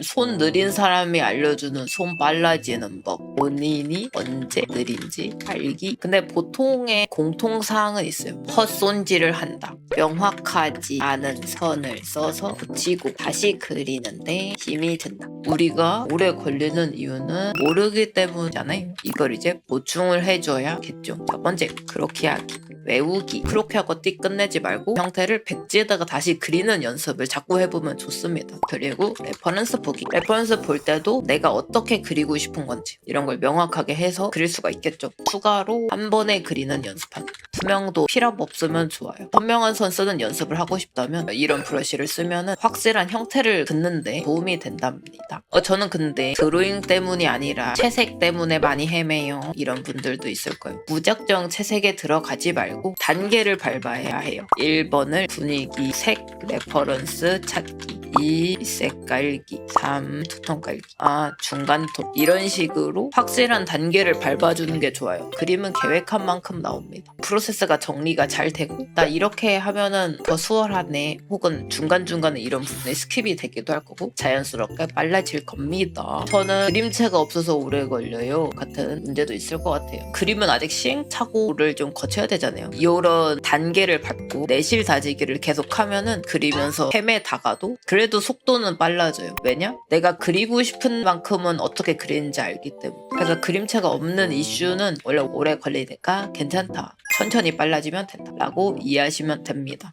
손 느린 사람이 알려주는 손 빨라지는 법. 본인이 언제 느린지 알기. 근데 보통의 공통사항은 있어요. 헛손질을 한다. 명확하지 않은 선을 써서 붙이고 다시 그리는데 힘이 든다. 우리가 오래 걸리는 이유는 모르기 때문이잖아요. 이걸 이제 보충을 해줘야겠죠. 첫 번째, 그렇게 하기. 외우기. 그렇게 하고 띠 끝내지 말고 형태를 백지에다가 다시 그리는 연습을 자꾸 해보면 좋습니다. 그리고 레퍼런스 보기. 레퍼런스 볼 때도 내가 어떻게 그리고 싶은 건지 이런 걸 명확하게 해서 그릴 수가 있겠죠. 추가로 한 번에 그리는 연습하기. 투명도 필요가 없으면 좋아요. 선명한 선 쓰는 연습을 하고 싶다면 이런 브러쉬를 쓰면 확실한 형태를 긋는데 도움이 된답니다. 어, 저는 근데 드로잉 때문이 아니라 채색 때문에 많이 헤매요. 이런 분들도 있을 거예요. 무작정 채색에 들어가지 말고 단계를 밟아야 해요. 1번을 분위기, 색, 레퍼런스 찾기. 2. 색깔기 3. 투톤 깔기 아 중간톤 이런 식으로 확실한 단계를 밟아주는 게 좋아요 그림은 계획한 만큼 나옵니다 프로세스가 정리가 잘 되고 나 이렇게 하면은 더 수월하네 혹은 중간중간에 이런 부분에 스킵이 되기도 할 거고 자연스럽게 빨라질 겁니다 저는 그림체가 없어서 오래 걸려요 같은 문제도 있을 것 같아요 그림은 아직 시행착오를 좀 거쳐야 되잖아요 이런 단계를 밟고 내실 다지기를 계속하면은 그리면서 헤매다가도 그래도 속도는 빨라져요. 왜냐? 내가 그리고 싶은 만큼은 어떻게 그리는지 알기 때문에. 그래서 그림체가 없는 이슈는 원래 오래 걸리니까 괜찮다. 천천히 빨라지면 된다. 라고 이해하시면 됩니다.